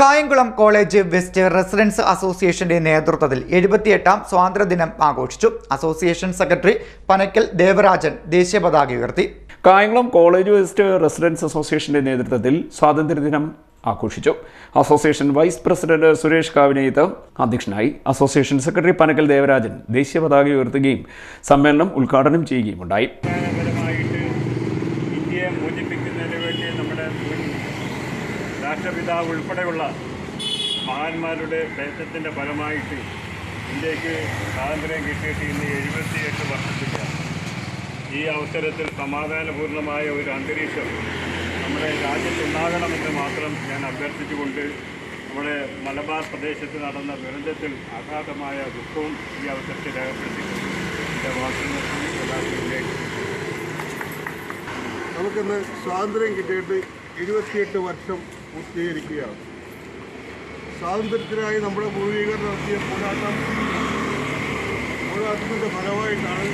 Kayamkulam college west residence അസോസിയേഷന്റെ നേതൃത്വത്തിൽ എഴുപത്തിയെട്ടാം സ്വാതന്ത്ര്യദിനം ആഘോഷിച്ചു. അസോസിയേഷൻ സെക്രട്ടറി പനക്കൽ ദേവരാജൻ ദേശീയ പതാക ഉയർത്തി. കായംകുളം കോളേജ് വെസ്റ്റ് റെസിഡൻസ് അസോസിയേഷന്റെ നേതൃത്വത്തിൽ സ്വാതന്ത്ര്യദിനം ആഘോഷിച്ചു. Association vice president Suresh Kavinethu അധ്യക്ഷനായി അസോസിയേഷൻ സെക്രട്ടറി പനക്കൽ ദേവരാജൻ ദേശീയ പതാക ഉയർത്തുകയും സമ്മേളനം ഉദ്ഘാടനം ചെയ്യുകയും ഉണ്ടായി അടിസ്ഥാനപരമായിട്ട് ഇന്ത്യയെ മോചിപ്പിക്കുന്നതിന് വേണ്ടി നമ്മുടെ രാഷ്ട്രപിതാവ് ഉൾപ്പെടെയുള്ള മഹാന്മാരുടെ പ്രയത്നത്തിന്റെ ഫലമായിട്ട് ഇന്ത്യയ്ക്ക് സ്വാതന്ത്ര്യം കിട്ടിയിട്ട് ഇന്ന് എഴുപത്തിയെട്ട് വർഷത്തിലാണ്. ഈ അവസരത്തിൽ സമാധാനപൂർണമായ ഒരു അന്തരീക്ഷം നമ്മുടെ രാജ്യത്തുണ്ടാകണമെന്ന് മാത്രം ഞാൻ അഭ്യർത്ഥിച്ചുകൊണ്ട് നമ്മുടെ മലബാർ പ്രദേശത്ത് നടന്ന ദുരന്തത്തിൽ അഗാധമായ ദുഃഖവും ഈ അവസരത്തിൽ രേഖപ്പെടുത്തിയിട്ടുണ്ട്. നമുക്കിന്ന് സ്വാതന്ത്ര്യം കിട്ടിയിട്ട് എഴുപത്തിയെട്ട് വർഷം പൂർത്തീകരിക്കുകയാണ്. സ്വാതന്ത്ര്യത്തിനായി നമ്മുടെ പൂർവികർ നടത്തിയ പോരാട്ടം പോരാട്ടത്തിന്റെ ഫലമായിട്ടാണ്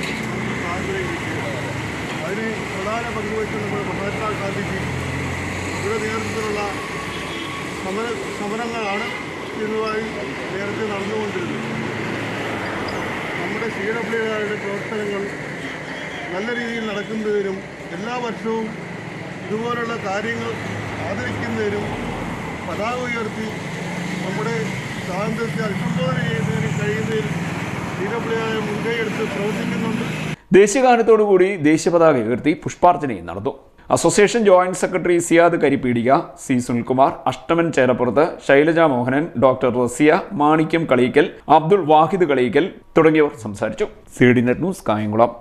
സ്വാതന്ത്ര്യം അതിന് പ്രധാന പങ്കുവച്ച നമ്മുടെ മഹാത്മാഗാന്ധിജി ഇവിടെ നേതൃത്വത്തിലുള്ള സമര സമരങ്ങളാണ് ഇന്നുമായി നേരത്തെ നടന്നുകൊണ്ടിരുന്നത്. നമ്മുടെ സി ഡബ്ല്യുകാരുടെ പ്രവർത്തനങ്ങൾ നല്ല രീതിയിൽ നടക്കുന്നതിനും എല്ലാ വർഷവും ഇതുപോലുള്ള കാര്യങ്ങൾ ആദരിക്കുന്നതിനും പതാക ഉയർത്തി നമ്മുടെ സ്വാതന്ത്ര്യത്തെ അഭിസംബോധന ചെയ്യുന്നതിന് കഴിയുന്നതിനും ക്ഷീണപ്രിയായ മുൻകൈയെടുത്ത് പ്രവർത്തിക്കുന്നുണ്ട്. ദേശീയഗാനത്തോടുകൂടി ദേശീയ പതാക ഉയർത്തി പുഷ്പാർച്ചനയും നടന്നു. Association joint secretary Siyad Karippeedika C Sunilkumar Ashtaman Cherappurath Shailaja Mohanan doctor Rasiya Manikyam Kaliyikkal Abdul Wahid Kaliyikkal തുടങ്ങിയവർ സംസാരിച്ചു. C D net news Kayamkulam.